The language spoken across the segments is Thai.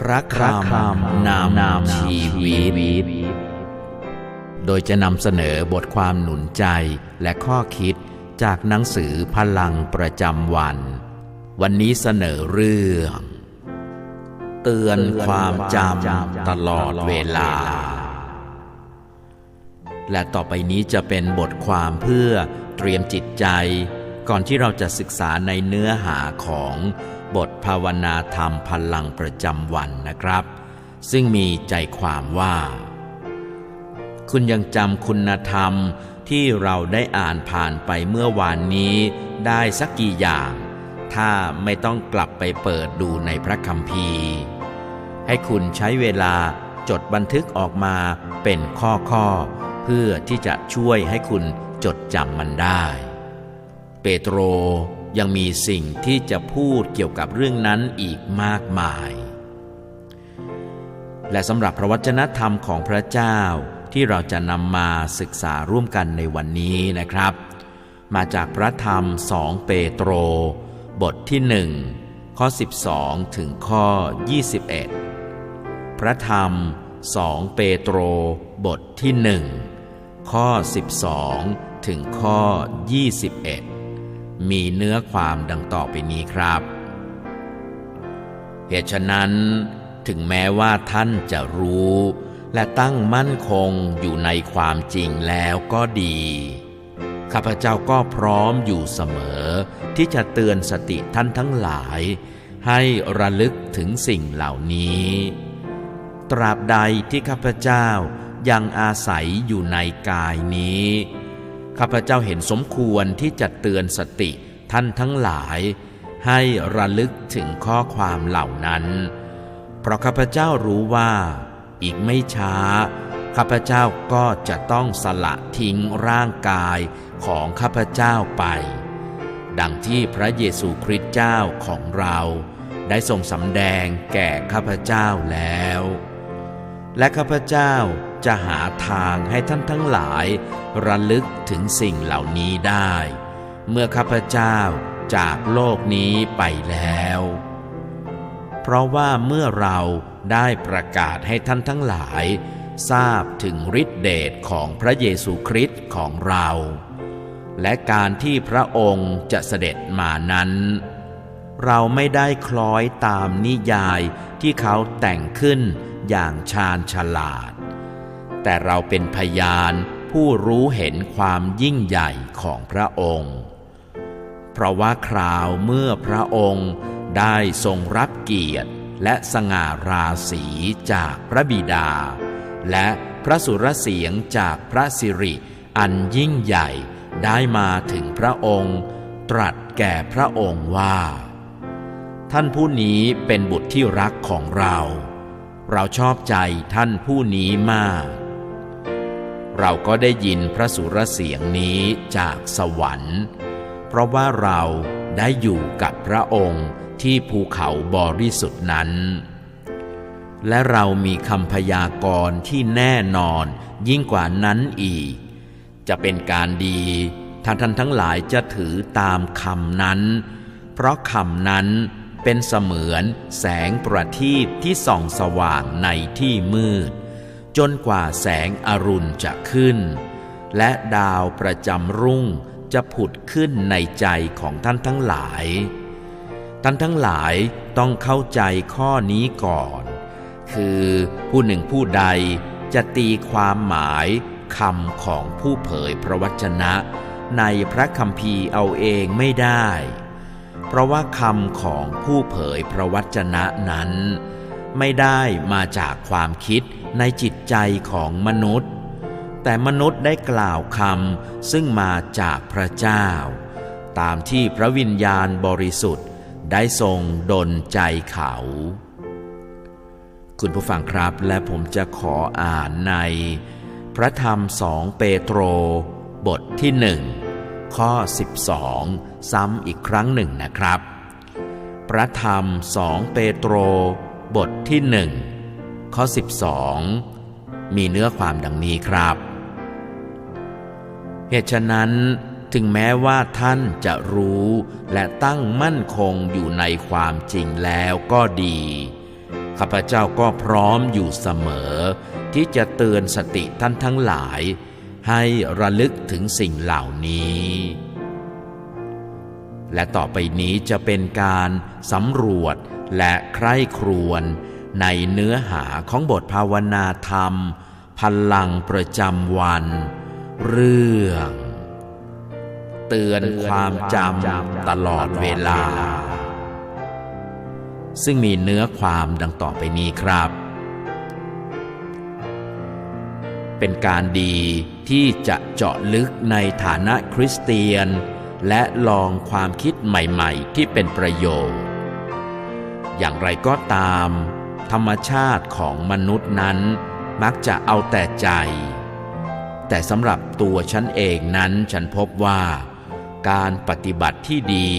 พระคำนำนำชีวิต โดยจะนำเสนอบทความหนุนใจและข้อคิดจากหนังสือพลังประจำวัน วันนี้เสนอเรื่อง เตือนความจำตลอดเวลา และต่อไปนี้จะเป็นบทความเพื่อเตรียมจิตใจ ก่อนที่เราจะศึกษาในเนื้อหาของ บทภาวนาธรรมพลังประจำวันนะครับ ซึ่งมีใจความว่า คุณยังจำคุณธรรมที่เราได้อ่านผ่านไปเมื่อวานนี้ได้สักกี่อย่าง ถ้าไม่ต้องกลับไปเปิดดูในพระคัมภีร์ ให้คุณใช้เวลาจดบันทึกออกมาเป็นข้อข้อๆเพื่อที่จะช่วยให้คุณจดจำมันได้ เปโตร ยังมีสิ่งที่จะพูดเกี่ยวกับเรื่องนั้นอีกมากมาย และสำหรับพระวจนะธรรมของพระเจ้าที่เราจะนำมาศึกษาร่วมกันในวันนี้นะครับ มาจากพระธรรมสองเปโตร บทที่หนึ่งข้อ 12 ถึงข้อ 21 พระธรรมสองเปโตร บทที่หนึ่งข้อ 12 ถึงข้อ 21 มีเนื้อความดังต่อไปนี้ครับ เหตุฉะนั้น ถึงแม้ว่าท่านจะรู้ และตั้งมั่นคงอยู่ในความจริงแล้วก็ดี ข้าพเจ้าก็พร้อมอยู่เสมอ ที่จะเตือนสติท่านทั้งหลาย ให้ระลึกถึงสิ่งเหล่านี้ ตราบใดที่ข้าพเจ้ายังอาศัยอยู่ในกายนี้ ข้าพเจ้าเห็นสมควรที่จะเตือนสติท่านทั้งหลาย ให้ระลึกถึงข้อความเหล่านั้น เพราะข้าพเจ้ารู้ว่า อีกไม่ช้า ข้าพเจ้าก็จะต้องสละทิ้งร่างกายของข้าพเจ้าไป ดังที่พระเยซูคริสต์เจ้าของเราได้ทรงสำแดงแก่ข้าพเจ้าแล้ว และข้าพเจ้า จะหาทางให้ท่านทั้งหลายระลึกถึงสิ่งเหล่านี้ได้ เมื่อข้าพเจ้าจากโลกนี้ไปแล้ว เพราะว่าเมื่อเราได้ประกาศให้ท่านทั้งหลาย ทราบถึงฤทธิเดชของพระเยซูคริสต์ของเรา และการที่พระองค์จะเสด็จมานั้น เราไม่ได้คล้อยตามนิยายที่เขาแต่งขึ้นอย่างชาญฉลาด แต่เราเป็นพยานผู้รู้เห็นความยิ่งใหญ่ของพระองค์ เพราะว่าคราวเมื่อพระองค์ได้ทรงรับเกียรติและสง่าราศีจากพระบิดา และพระสุรเสียงจากพระสิริอันยิ่งใหญ่ได้มาถึงพระองค์ ตรัสแก่พระองค์ว่า ท่านผู้นี้เป็นบุตรที่รักของเรา เราชอบใจท่านผู้นี้มาก เราก็ได้ยินพระสุรเสียงนี้จากสวรรค์ เพราะว่าเราได้อยู่กับพระองค์ที่ภูเขาบริสุทธิ์นั้น และเรามีคำพยากรณ์ที่แน่นอนยิ่งกว่านั้นอีก จะเป็นการดีท่านท่านทั้งหลายจะถือตามคำนั้น เพราะคำนั้นเป็นเสมือนแสงประทีปที่ส่องสว่างในที่มืด จนกว่าแสงอรุณจะขึ้น และดาวประจำรุ่งจะผุดขึ้นในใจของท่านทั้งหลาย ท่านทั้งหลายต้องเข้าใจข้อนี้ก่อน คือผู้หนึ่งผู้ใดจะตีความหมายคำของผู้เผยพระวจนะ ในพระคัมภีร์เอาเองไม่ได้ เพราะว่าคำของผู้เผยพระวจนะนั้น ไม่ได้มาจากความคิดในจิตใจของมนุษย์ แต่มนุษย์ได้กล่าวคำซึ่งมาจากพระเจ้า ตามที่พระวิญญาณบริสุทธิ์ได้ทรงดลใจเขา คุณผู้ฟังครับและผมจะขออ่านใน พระธรรมสองเปโตร บทที่หนึ่งข้อ 12 ซ้ำอีกครั้งหนึ่งนะครับ พระธรรมสองเปโตร บทที่หนึ่งข้อ 12 มีเนื้อความดังนี้ครับ เหตุฉะนั้นถึงแม้ว่าท่านจะรู้และตั้งมั่นคงอยู่ในความจริงแล้วก็ดี ข้าพเจ้าก็พร้อมอยู่เสมอ ที่จะเตือนสติท่านทั้งหลาย ให้ระลึกถึงสิ่งเหล่านี้ และต่อไปนี้จะเป็นการสำรวจ และใคร่ครวญในเนื้อหาของบทภาวนาธรรม พลังประจำวัน เรื่อง เตือนความจำตลอดเวลา ซึ่งมีเนื้อความดังต่อไปนี้ครับ เป็นการดีที่จะเจาะลึกในฐานะคริสเตียน และลองความคิดใหม่ ๆ ที่เป็นประโยชน์ อย่างไรก็ตาม ธรรมชาติของมนุษย์นั้นมักจะเอาแต่ใจ แต่สำหรับตัวฉันเองนั้นฉันพบว่า การปฏิบัติที่ดี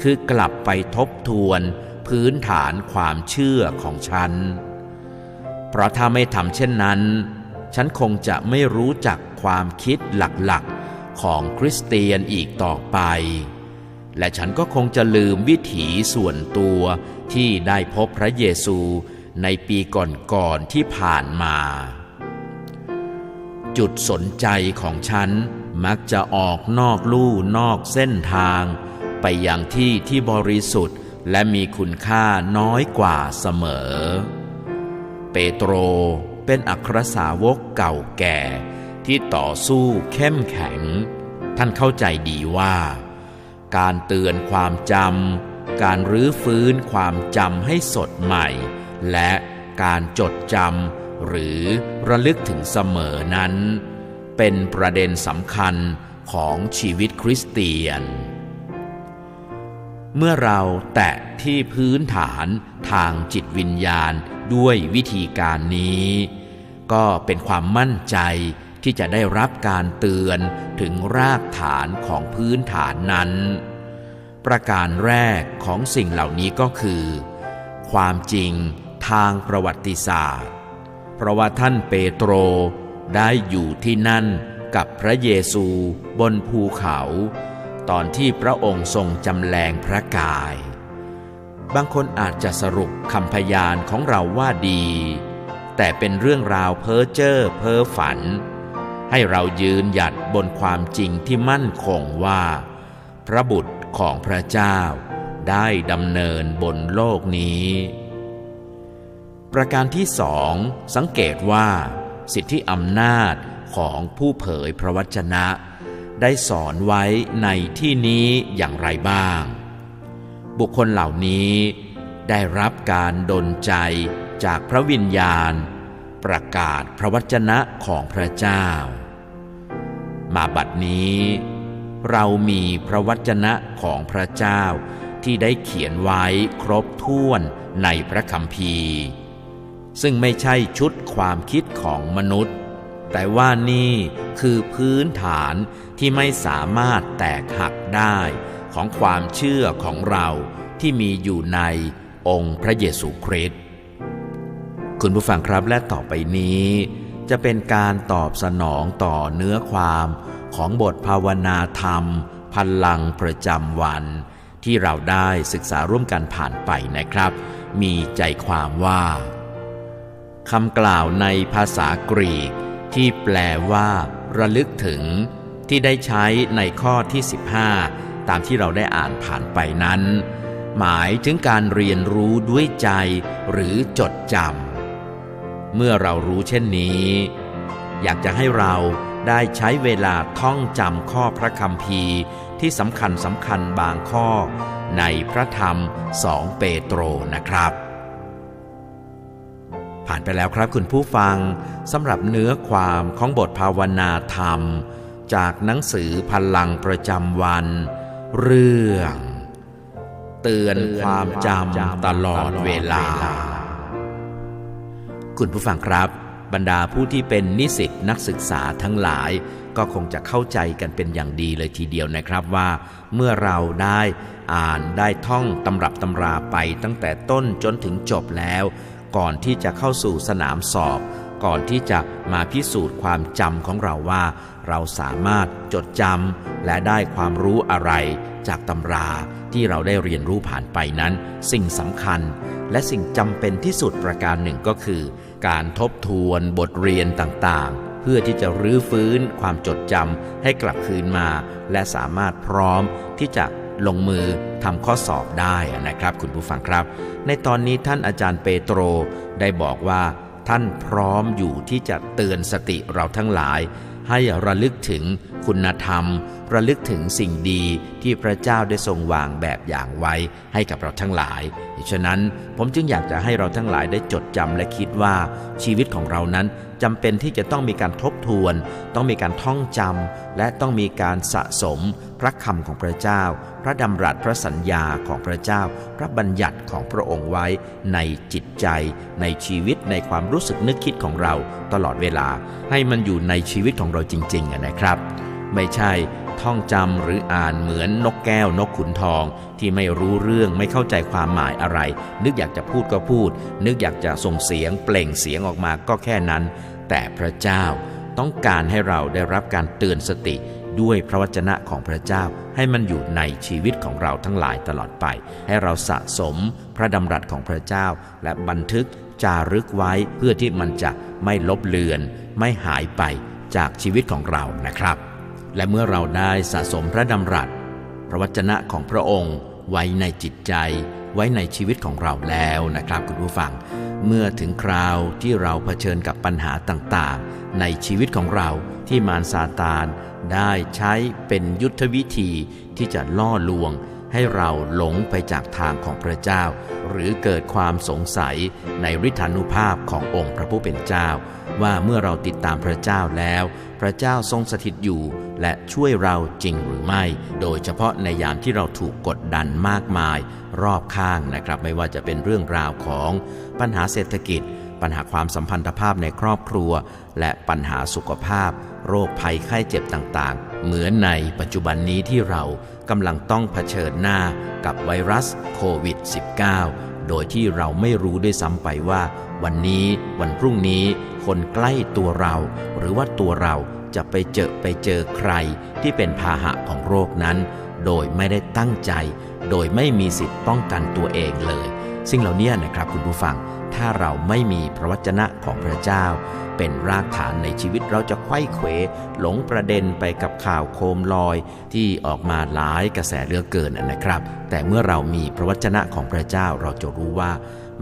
คือกลับไปทบทวนพื้นฐานความเชื่อของฉัน เพราะถ้าไม่ทำเช่นนั้น ฉันคงจะไม่รู้จักความคิดหลักๆของคริสเตียนอีกต่อไป และฉันก็คงจะลืมวิถีส่วนตัวที่ได้พบพระเยซูในปีก่อนๆที่ผ่านมา จุดสนใจของฉันมักจะออกนอกลู่นอกเส้นทาง ไปอยังที่ที่บริสุทธิ์และมีคุณค่าน้อยกว่าเสมอ เปโตรเป็นอัครสาวกเก่าแก่ที่ต่อสู้เข้มแข็ง ท่านเข้าใจดีว่า การเตือนความจำ การรื้อฟื้นความจำให้สดใหม่ และการจดจำหรือระลึกถึงเสมอนั้น เป็นประเด็นสำคัญของชีวิตคริสเตียน เมื่อเราแตะที่พื้นฐานทางจิตวิญญาณด้วยวิธีการนี้ ก็เป็นความมั่นใจ ที่จะได้รับการเตือนถึงรากฐานของพื้นฐานนั้น ประการแรกของสิ่งเหล่านี้ก็คือ ความจริงทางประวัติศาสตร์ เพราะว่าท่านเปโตรได้อยู่ที่นั่นกับพระเยซูบนภูเขา ตอนที่พระองค์ทรงจำแรงพระกาย บางคนอาจจะสรุปคำพยานของเราว่าดี แต่เป็นเรื่องราวเพ้อเจ้อเพ้อฝัน ให้เรายืนหยัดบนความจริงที่มั่นคงว่า พระบุตรของพระเจ้าได้ดำเนินบนโลกนี้ ประการที่สองสังเกตว่า สิทธิอำนาจของผู้เผยพระวจนะ ได้สอนไว้ในที่นี้อย่างไรบ้าง บุคคลเหล่านี้ได้รับการดลใจจากพระวิญญาณ ประกาศพระวจนะของพระเจ้า มาบัดนี้ เรามีพระวจนะของพระเจ้าที่ได้เขียนไว้ครบถ้วนในพระคัมภีร์ ซึ่งไม่ใช่ชุดความคิดของมนุษย์ แต่ว่านี่คือพื้นฐานที่ไม่สามารถแตกหักได้ของความเชื่อของเราที่มีอยู่ในองค์พระเยซูคริสต์คุณผู้ฟังครับและต่อไปนี้ จะเป็นการตอบสนองต่อเนื้อความของบทภาวนาธรรม พลังประจำวัน ที่เราได้ศึกษาร่วมกันผ่านไปนะครับ มีใจความว่าคำกล่าวในภาษากรีก ที่แปลว่า ระลึกถึง ที่ได้ใช้ในข้อที่ 15 ตามที่เราได้อ่านผ่านไปนั้น หมายถึงการเรียนรู้ด้วยใจหรือจดจำ เมื่อเรารู้เช่นนี้ อยากจะให้เราได้ใช้เวลาท่องจำข้อพระคัมภีร์ที่สำคัญสำคัญบางข้อในพระธรรมสองเปโตรนะครับ ผ่านไปแล้วครับคุณผู้ฟังสำหรับเนื้อความของบทภาวนาธรรม จากหนังสือพลังประจำวัน เรื่อง เตือนความจำตลอดเวลา คุณผู้ฟังครับ บรรดาผู้ที่เป็นนิสิตนักศึกษาทั้งหลาย ก็คงจะเข้าใจกันเป็นอย่างดีเลยทีเดียวนะครับว่า เมื่อเราได้อ่านได้ท่องตำรับตำราไปตั้งแต่ต้นจนถึงจบแล้ว ก่อนที่จะเข้าสู่สนามสอบ ก่อนที่จะมาพิสูจน์ความจำของเราว่า เราสามารถจดจำและได้ความรู้อะไรจากตำราที่เราได้เรียนรู้ผ่านไปนั้น สิ่งสำคัญ และสิ่งจำเป็นที่สุดประการหนึ่งก็คือ การทบทวนบทเรียนต่างๆ เพื่อที่จะรื้อฟื้นความจดจำให้กลับคืนมา และสามารถพร้อมที่จะลงมือทำข้อสอบได้นะครับ คุณผู้ฟังครับ ในตอนนี้ท่านอาจารย์เปโตรได้บอกว่า ท่านพร้อมอยู่ที่จะเตือนสติเราทั้งหลาย ให้ระลึกถึง คุณธรรม ระลึกถึงสิ่งดีที่พระเจ้าได้ทรงวางแบบอย่างไว้ให้กับเราทั้งหลายฉะนั้นผมจึงอยากจะให้เราทั้งหลายได้จดจำและคิดว่าชีวิตของเรานั้นจำเป็นที่จะต้องมีการทบทวน ต้องมีการท่องจำและต้องมีการสะสม พระคำของพระเจ้า พระดำรัสพระสัญญาของพระเจ้า พระบัญญัติของพระองค์ไว้ในจิตใจ ในชีวิตในความรู้สึกนึกคิดของเราตลอดเวลาให้มันอยู่ในชีวิตของเราจริงๆนะครับ ไม่ใช่ท่องจำหรืออ่านเหมือนนกแก้วนกขุนทอง ที่ไม่รู้เรื่องไม่เข้าใจความหมายอะไร นึกอยากจะพูดก็พูด นึกอยากจะส่งเสียงเปล่งเสียงออกมาก็แค่นั้น แต่พระเจ้าต้องการให้เราได้รับการเตือนสติด้วยพระวจนะของพระเจ้าให้มันอยู่ในชีวิตของเราทั้งหลายตลอดไป ให้เราสะสมพระดำรัสของพระเจ้า และบันทึกจารึกไว้เพื่อที่มันจะไม่ลบเลือน ไม่หายไปจากชีวิตของเรานะครับ และเมื่อเราได้สะสมพระดำรัส พระวจนะของพระองค์ไว้ในจิตใจ ไว้ในชีวิตของเราแล้วนะครับคุณผู้ฟัง เมื่อถึงคราวที่เราเผชิญกับปัญหาต่างๆ ในชีวิตของเราที่มารซาตานได้ใช้เป็นยุทธวิธีที่จะล่อลวง ให้เราหลงไปจากทางของพระเจ้า หรือเกิดความสงสัยในฤทธานุภาพขององค์พระผู้เป็นเจ้า ว่าเมื่อเราติดตามพระเจ้าแล้ว พระเจ้าทรงสถิตอยู่ และช่วยเราจริงหรือไม่ โดยเฉพาะในยามที่เราถูกกดดันมากมาย รอบข้างนะครับ ไม่ว่าจะเป็นเรื่องราวของปัญหาเศรษฐกิจ ปัญหาความสัมพันธภาพในครอบครัว และปัญหาสุขภาพ โรคภัยไข้เจ็บต่างๆ เหมือนในปัจจุบันนี้ที่เรา กำลังต้องเผชิญหน้ากับไวรัสโควิด -19 โดยที่เราไม่รู้ด้วยซ้ำไปว่า วันนี้วันพรุ่งนี้ คนใกล้ตัวเรา หรือว่าตัวเราจะไปเจอไปเจอใครที่เป็นพาหะของโรคนั้น โดยไม่ได้ตั้งใจ โดยไม่มีสิทธิ์ป้องกันตัวเองเลยสิ่งเหล่านี้นะครับคุณผู้ฟัง ถ้าเราไม่มีพระวจนะของพระเจ้า เป็นรากฐานในชีวิตเราจะไขว้เขวหลงประเด็นไปกับข่าวโคมลอย ที่ออกมาหลายกระแสเลือกเกินนะครับ แต่เมื่อเรามีพระวจนะของพระเจ้าเราจะรู้ว่า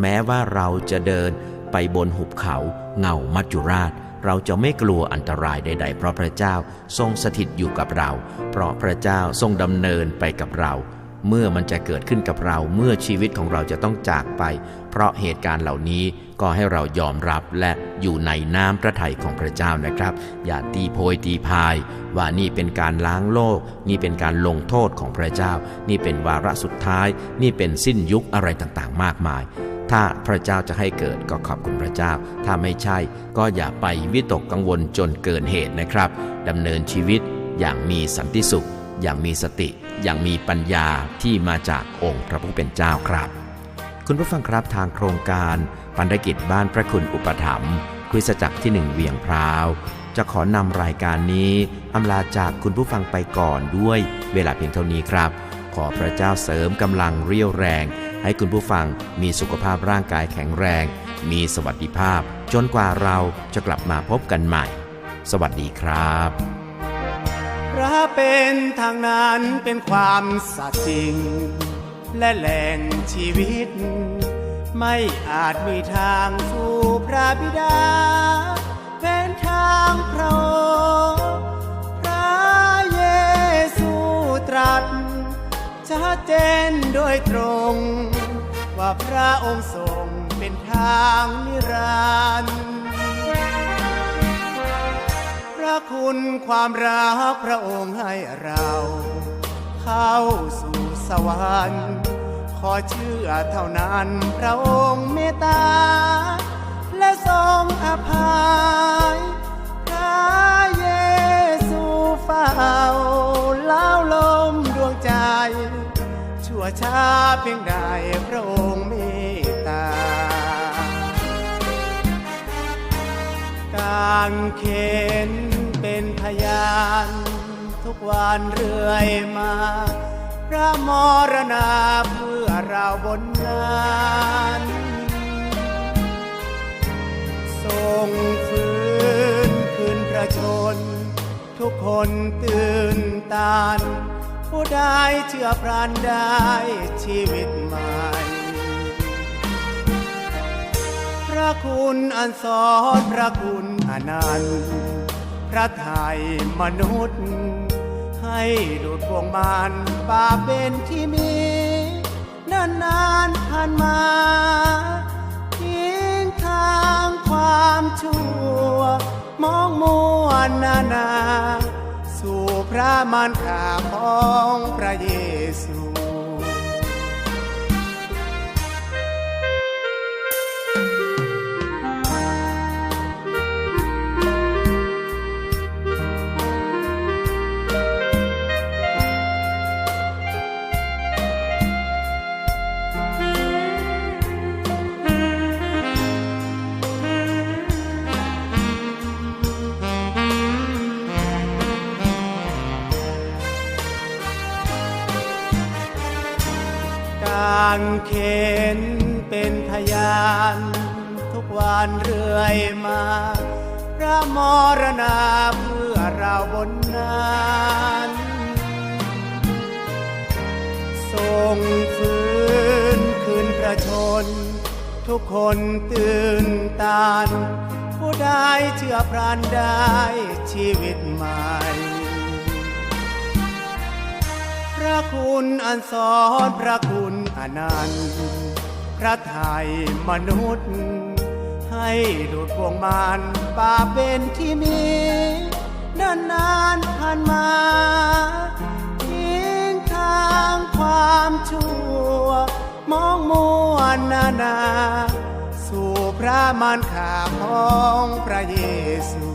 แม้ว่าเราจะเดินไปบนหุบเขาเงามัจจุราชเราจะไม่กลัวอันตรายใด ๆ เพราะพระเจ้าทรงสถิตอยู่กับเรา เพราะพระเจ้าทรงดำเนินไปกับเรา เมื่อมันจะเกิดขึ้นกับเราเมื่อชีวิตของเราจะต้องจากไป เพราะเหตุการณ์เหล่านี้ก็ให้เรายอมรับและอยู่ในน้ำพระทัยของพระเจ้านะครับ อย่าตีโพยตีพาย ว่านี่เป็นการล้างโลก นี่เป็นการลงโทษของพระเจ้า นี่เป็นวาระสุดท้าย นี่เป็นสิ้นยุคอะไรต่างๆ มากมายถ้าพระเจ้าจะให้เกิดก็ขอบคุณพระเจ้า ถ้าไม่ใช่ก็อย่าไปวิตกกังวลจนเกินเหตุนะครับดำเนินชีวิตอย่างมีสันติสุข อย่างมีสติอย่างมีปัญญาที่มาจากองค์พระผู้เป็นเจ้าครับ คุณผู้ฟังครับทางโครงการพันธกิจบ้านพระคุณอุปถัมภ์คริสจักรที่หนึ่งเวียงพร้าว จะขอนำรายการนี้อำลาจากคุณผู้ฟังไปก่อนด้วยเวลาเพียงเท่านี้ครับ ขอพระเจ้าเสริมกำลังเรี่ยวแรง ให้คุณผู้ฟังมีสุขภาพร่างกายแข็งแรง มีสวัสดิภาพ จนกว่าเราจะกลับมาพบกันใหม่ สวัสดีครับ พระเป็นทางนั้นเป็นความสัตย์จริง และแหล่งชีวิต ไม่อาจมีทางสู่พระบิดา เป็นทางพระองพระเยซูตรัสชัดเจนโดยตรง ว่าพระองค์ทรงเป็นทางนิรันดร์ คุณความรักพระองค์ให้เรา เข้าสู่สวรรค์ขอเชื่อเท่านั้นพระองค์เมตตา และทรงอภัยพระเยซูเฝ้าเล้าลมดวงใจ ชั่วช้าเพียงใดพระองค์เมตตา กางเข็น ยาน ทุกวันเรื่อยมา พระมรณาเพื่อเราบนนั้นทรงฟื้นคืนประชน ทุกคนตื่นตานผู้ได้เชื่อพรานได้ชีวิตใหม่ พระคุณอันสอนพระคุณอนันต์ ระไทยมนุษย์ ให้ดูดพวงมารบาเป็นที่มีนานนานผ่านมาทิ้งทางความชั่ว มองมัวนานา สู่พระมารขาของพระเยซู กางเขนเป็นพยาน ทุกวันเรื่อยมา พระมรณาเพื่อเราบนนั้นทรงฟื้นคืนประชน ทุกคนตื่นตานผู้ได้เชื่อพรานได้ชีวิตใหม่พระคุณอันสอนพระคุณ นันพระไทยมนุษย์ ให้ดูดพวงมารบาเป็นที่มีนานนานผ่านมาทิ้งทางความชั่ว มองมัวนานา สู่พระมารขาของพระเยซู